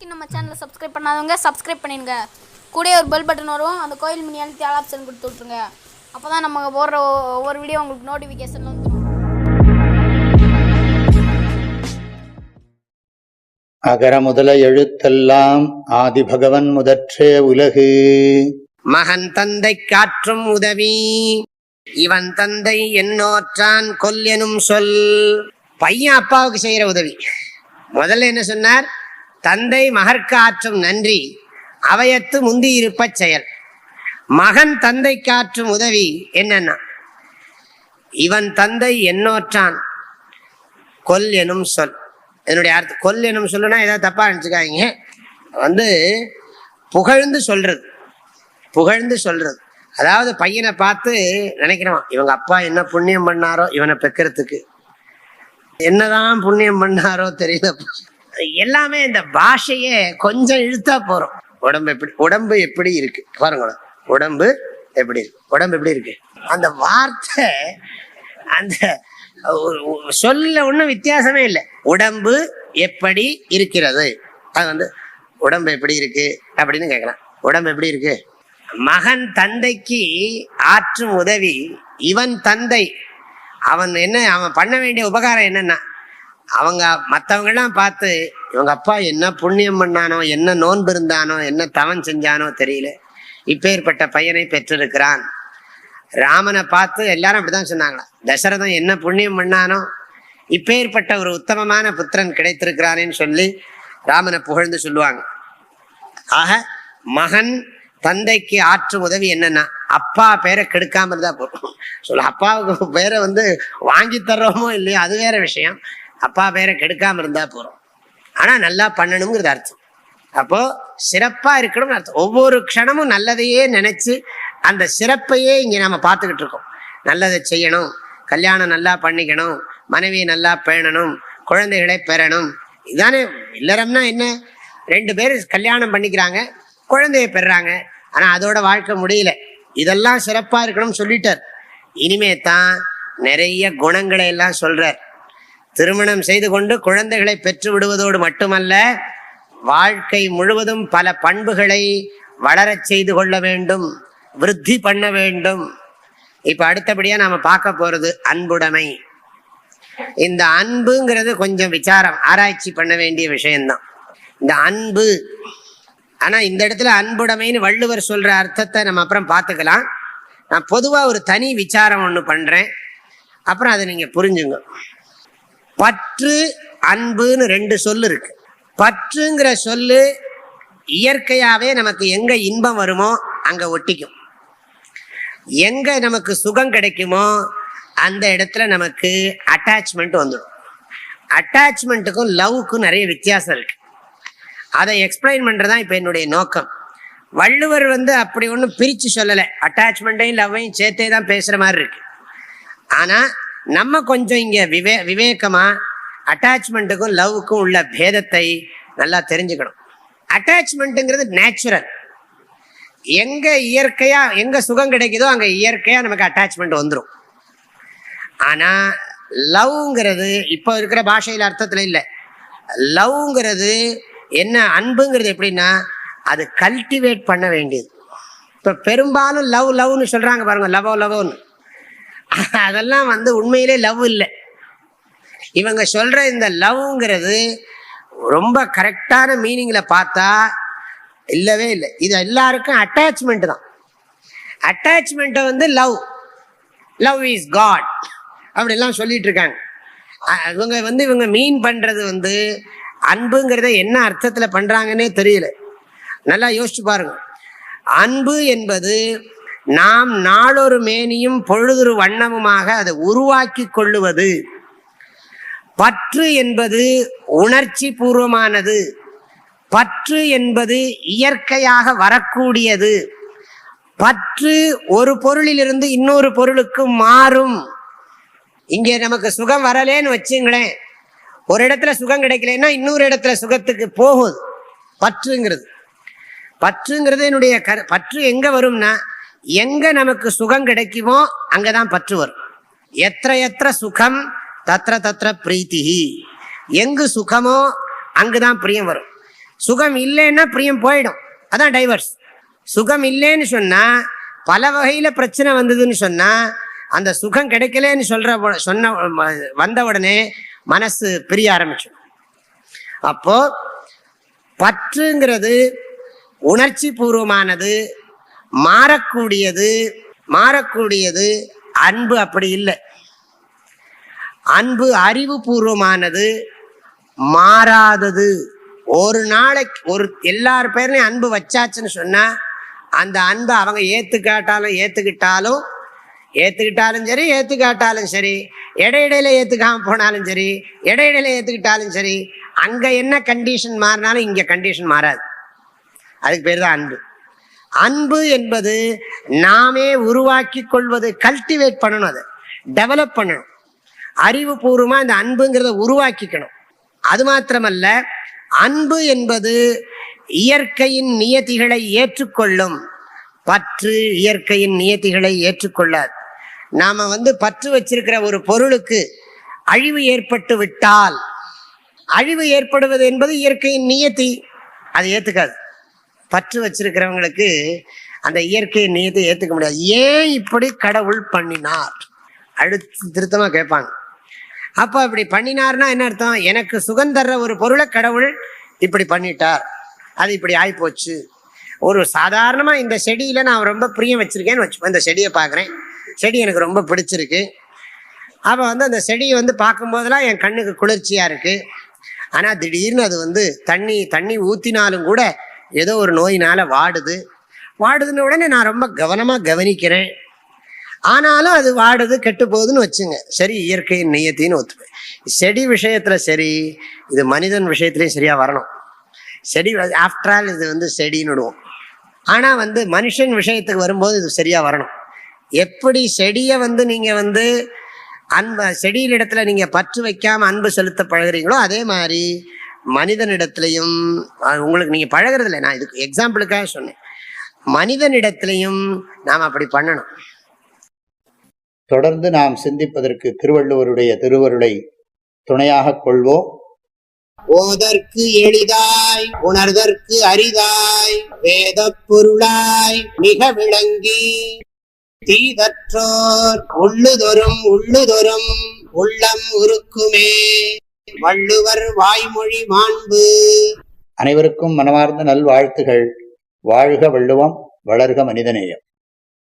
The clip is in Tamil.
வரைக்கும் நம்ம சேனலை சப்ஸ்கிரைப் பண்ணாதவங்க சப்ஸ்கிரைப் பண்ணிடுங்க. கூடயே ஒரு பெல் பட்டன் வரும். அந்த கோயில் மணி அழுத்தி ஆல் ஆப்ஷன் கொடுத்து விட்ருங்க அப்போ தான் நம்ம போடுற ஒவ்வொரு வீடியோ உங்களுக்கு நோட்டிஃபிகேஷன் வந்துடும் அகர முதல எழுத்தெல்லாம் ஆதிபகவன் முதற்றே உலகு. மகன் தந்தை காற்றும் உதவி இவன் தந்தை என்னோற்றான் கொல் எனும் சொல். பையன் அப்பாவுக்கு செய்யற உதவி. முதல்ல என்ன சொன்னார்? தந்தை மகற்காற்றும் நன்றி அவையத்து முந்தி இருப்பச் செயல். மகன் தந்தை காற்றும் உதவி என்னன்னா இவன் தந்தை என்னோற்றான் கொல் எனும் சொல். என்னுடைய அர்த்தம் கொல் எனும் சொல்லுனா ஏதாவது தப்பா நினச்சிக்காதீங்க. வந்து புகழ்ந்து சொல்றது புகழ்ந்து சொல்றது. அதாவது பையனை பார்த்து நினைக்கிறோம் இவங்க அப்பா என்ன புண்ணியம் பண்ணாரோ இவனை பெக்கிறதுக்கு. என்னதான் புண்ணியம் பண்ணாரோ தெரியல எல்லாமே இந்த பாஷையே கொஞ்சம் இழுத்தா போறோம். உடம்பு எப்படி உடம்பு எப்படி இருக்கு? பாருங்க உடம்பு எப்படி இருக்கு? உடம்பு எப்படி இருக்கு? அந்த வார்த்தை அந்த சொல்ல ஒன்றும் வித்தியாசமே இல்லை. உடம்பு எப்படி இருக்கிறது? அது வந்து உடம்பு எப்படி இருக்கு? அப்படின்னு கேட்கலாம் உடம்பு எப்படி இருக்கு? மகன் தந்தைக்கு ஆற்றும் உதவி இவன் தந்தை. அவன் என்ன அவன் பண்ண வேண்டிய உபகாரம் என்னன்னா அவங்க மற்றவங்கெல்லாம் பார்த்து இவங்க அப்பா என்ன புண்ணியம் பண்ணானோ என்ன நோன்பு இருந்தானோ என்ன தவன் செஞ்சானோ தெரியல. இப்பேற்பட்ட பையனை பெற்றிருக்கிறான். ராமனை பார்த்து எல்லாரும் அப்படிதான் சொன்னாங்களா தசரதன் என்ன புண்ணியம் பண்ணானோ இப்பேற்பட்ட ஒரு உத்தமமான புத்திரன் கிடைத்திருக்கிறானேன்னு சொல்லி ராமனை புகழ்ந்து சொல்லுவாங்க. ஆக மகன் தந்தைக்கு ஆற்றும் உதவி என்னன்னா அப்பா பேரை கெடுக்காம இருந்தா போதும். சொல்ல அப்பாவுக்கு பேரை வந்து வாங்கி தர்றோமோ இல்லையோ அது வேற விஷயம். அப்பா பேரை கெடுக்காம இருந்தால் போகிறோம் ஆனால் நல்லா பண்ணணுங்கிறது அர்த்தம். அப்போது சிறப்பாக இருக்கணும்னு அர்த்தம். ஒவ்வொரு க்ஷணமும் நல்லதையே நினச்சி அந்த சிறப்பையே இங்கே நம்ம பார்த்துக்கிட்டு இருக்கோம். நல்லதை செய்யணும் கல்யாணம் நல்லா பண்ணிக்கணும் மனைவியை நல்லா பேணணும் குழந்தைகளை பெறணும். இதானே இல்லறம்னா என்ன? ரெண்டு பேர் கல்யாணம் பண்ணிக்கிறாங்க குழந்தைய பெறாங்க. ஆனால் அதோட வாழ்க்கை முடியல. இதெல்லாம் சிறப்பாக இருக்கணும்னு சொல்லிட்டார். இனிமே தான் நிறைய குணங்களை எல்லாம் சொல்கிறார் திருமணம் செய்து கொண்டு குழந்தைகளை பெற்று விடுவதோடு மட்டுமல்ல வாழ்க்கை முழுவதும் பல பண்புகளை வளரச் செய்து கொள்ள வேண்டும் விருத்தி பண்ண வேண்டும். இப்ப அடுத்தபடியா நாம பார்க்க போறது அன்புடைமை. இந்த அன்புங்கிறது கொஞ்சம் விசாரம் ஆராய்ச்சி பண்ண வேண்டிய விஷயம்தான். இந்த அன்பு ஆனா இந்த இடத்துல அன்புடைமைன்னு வள்ளுவர் சொல்ற அர்த்தத்தை நம்ம அப்புறம் பார்த்துக்கலாம். நான் பொதுவா ஒரு தனி விசாரம் ஒன்று பண்றேன். அப்புறம் அதை நீங்க புரிஞ்சுங்க. பற்று அன்புன்னு ரெண்டு சொல்லு இருக்கு. பற்றுங்கிற சொல்லு இயற்கையாவே நமக்கு எங்க இன்பம் வருமோ அங்க ஒட்டிக்கும். எங்க நமக்கு சுகம் கிடைக்குமோ அந்த இடத்துல நமக்கு அட்டாச்மெண்ட் வந்துடும். அட்டாச்மெண்ட்டுக்கும் லவ்க்கும் நிறைய வித்தியாசம் இருக்கு. அதை எக்ஸ்பிளைன் பண்ணுறதான் இப்போ என்னுடைய நோக்கம். வள்ளுவர் வந்து அப்படி ஒன்றும் பிரித்து சொல்லலை. அட்டாச்மெண்ட்டையும் லவ்வையும் சேர்த்தே தான் பேசுகிற மாதிரி இருக்கு. ஆனால் நம்ம கொஞ்சம் இங்க விவே விவேகமா அட்டாச்மெண்ட்டுக்கும் லவ்வுக்கும் உள்ள பேதத்தை நல்லா தெரிஞ்சுக்கணும். அட்டாச்மெண்ட்டுங்கிறது நேச்சுரல் எங்க இயற்கையா எங்க சுகம் கிடைக்குதோ அங்க இயற்கையா நமக்கு அட்டாச்மெண்ட் வந்துடும் ஆனா லவ்ங்கிறது இப்போ இருக்கிற பாஷையில் அர்த்தத்துல இல்லை. லவ்ங்கிறது என்ன அன்புங்கிறது எப்படின்னா அது கல்டிவேட் பண்ண வேண்டியது. இப்போ பெரும்பாலும் லவ் லவ்னு சொல்றாங்க பாருங்க லவோ லவ்னு அதெல்லாம் வந்து உண்மையிலே லவ் இல்லை. இவங்க சொல்ற இந்த லவ்ங்கிறது ரொம்ப கரெக்டான மீனிங்ல பார்த்தா இல்லவே இல்லை. இது எல்லாருக்கும் அட்டாச்மெண்ட் தான். அட்டாச்மெண்ட்டை வந்து லவ் லவ் இஸ் காட் அப்படிலாம் சொல்லிட்டு இருக்காங்க. இவங்க வந்து இவங்க மீன் பண்றது வந்து அன்புங்கிறத என்ன அர்த்தத்துல பண்றாங்கன்னே தெரியல. நல்லா யோசிச்சு பாருங்க. அன்பு என்பது நாம் நாளொரு மேனியும் பொழுதொரு வண்ணமுமாக அதை உருவாக்கி கொள்ளுவது. பற்று என்பது உணர்ச்சி பூர்வமானது. பற்று என்பது இயற்கையாக வரக்கூடியது. பற்று ஒரு பொருளிலிருந்து இன்னொரு பொருளுக்கு மாறும். இங்கே நமக்கு சுகம் வரலேன்னு வச்சுங்களேன். ஒரு இடத்துல சுகம் கிடைக்கலன்னா இன்னொரு இடத்துல சுகத்துக்கு போகுது. பற்றுங்கிறது. பற்றுங்கிறது என்னுடைய கரு பற்று எங்கே வரும்னா எங்க நமக்கு சுகம் கிடைக்குமோ அங்கதான் பற்று வரும். எத்த எத்த சுகம் தத்திர தத்திர பிரீத்தி எங்கு சுகமோ அங்குதான் பிரியம் வரும். சுகம் இல்லைன்னா பிரியம் போயிடும். அதான் டைவர்ஸ் சுகம் இல்லைன்னு சொன்னா பல வகையில பிரச்சனை வந்ததுன்னு சொன்னா அந்த சுகம் கிடைக்கலன்னு சொல்ற சொன்ன வந்த உடனே மனசு பிரிய ஆரம்பிச்சிடும். அப்போ பற்றுங்கிறது உணர்ச்சி பூர்வமானது மாறக்கூடியது மாறக்கூடியது அன்பு அப்படி இல்லை. அன்பு அறிவுபூர்வமானது மாறாதது. ஒரு நாளைக்கு ஒரு எல்லார் பேர்லையும் அன்பு வச்சாச்சுன்னு சொன்னால் அந்த அன்பை அவங்க ஏற்றுக்காட்டாலும் ஏற்றுக்கிட்டாலும் ஏற்றுக்கிட்டாலும் சரி ஏற்றுக்காட்டாலும் சரி இடையிடையில ஏற்றுக்காமல் போனாலும் சரி இடையிடையில ஏற்றுக்கிட்டாலும் சரி அங்கே என்ன கண்டிஷன் மாறினாலும் இங்கே கண்டிஷன் மாறாது. அதுக்கு பேர் தான் அன்பு. அன்பு என்பது நாமே உருவாக்கி கொள்வது கல்டிவேட் பண்ணணும் அதை. டெவலப் பண்ணணும். அறிவுபூர்வமாக இந்த அன்புங்கிறத உருவாக்கிக்கணும். அது மாத்திரமல்ல அன்பு என்பது இயற்கையின் நியத்திகளை ஏற்றுக்கொள்ளும். பற்று இயற்கையின் நியத்திகளை ஏற்றுக்கொள்ளாது. நாம வந்து பற்று வச்சிருக்கிற ஒரு பொருளுக்கு அழிவு ஏற்பட்டு விட்டால் அழிவு ஏற்படுவது என்பது இயற்கையின் நியத்தி அது ஏற்றுக்காது பற்று வச்சிருக்கிறவங்களுக்கு அந்த இயற்கை நியத்தை ஏற்றுக்க முடியாது. ஏன் இப்படி கடவுள் பண்ணினார்? அடுத்து திருத்தமாக கேட்பாங்க. அப்போ இப்படி பண்ணினார்னா என்ன அர்த்தம்? எனக்கு சுகம் தர்ற ஒரு பொருளை கடவுள் இப்படி பண்ணிட்டார். அது இப்படி ஆகிப்போச்சு ஒரு சாதாரணமாக இந்த செடியில் நான் ரொம்ப பிரியம் வச்சுருக்கேன்னு வச்சு இந்த செடியை பார்க்குறேன் செடி எனக்கு ரொம்ப பிடிச்சிருக்கு. அப்போ வந்து அந்த செடியை வந்து பார்க்கும்போதெல்லாம் என் கண்ணுக்கு குளிர்ச்சியாக இருக்குது ஆனால் திடீர்னு அது வந்து தண்ணி தண்ணி ஊற்றினாலும் கூட ஏதோ ஒரு நோயினால் வாடுது. வாடுதுன்னு உடனே நான் ரொம்ப கவனமாக கவனிக்கிறேன். ஆனாலும் அது வாடுது கெட்டு போகுதுன்னு வச்சுங்க. சரி இயற்கையின் நியத்தின்னு ஒத்துப்பேன். செடி விஷயத்தில் சரி இது மனிதன் விஷயத்துலையும் சரியாக வரணும். செடி ஆஃப்டர் ஆல் இது வந்து செடின்னு விடுவோம். ஆனால் வந்து மனுஷன் விஷயத்துக்கு வரும்போது இது சரியாக வரணும். எப்படி செடியை வந்து நீங்கள் வந்து அன்பு செடியினிடத்துல நீங்கள் பற்று வைக்காமல் அன்பு செலுத்த பழகுறீங்களோ அதே மாதிரி மனிதனிடத்திலையும் உங்களுக்கு நீங்க பழகுறது இல்லை நான் இதுக்கு எக்ஸாம்பிளுக்காக சொன்னேன். மனிதனிடத்திலையும் நாம் அப்படி பண்ணணும். தொடர்ந்து நாம் சிந்திப்பதற்கு திருவள்ளுவருடைய திருவருளை துணையாகக் கொள்வோம். ஓதற்கு எளிதாய் உணர்தற்கு அரிதாய் வேத பொருளாய் மிக விளங்கி தீதற்றோர் உள்ளுதொரும் உள்ளுதொரும் உள்ளம் உருக்குமே. வள்ளுவர் வாய்மொழி மாண்பு. அனைவருக்கும் மனமார்ந்த நல்வாழ்த்துகள். வாழ்க வள்ளுவம் வளர்க மனிதநேயம்.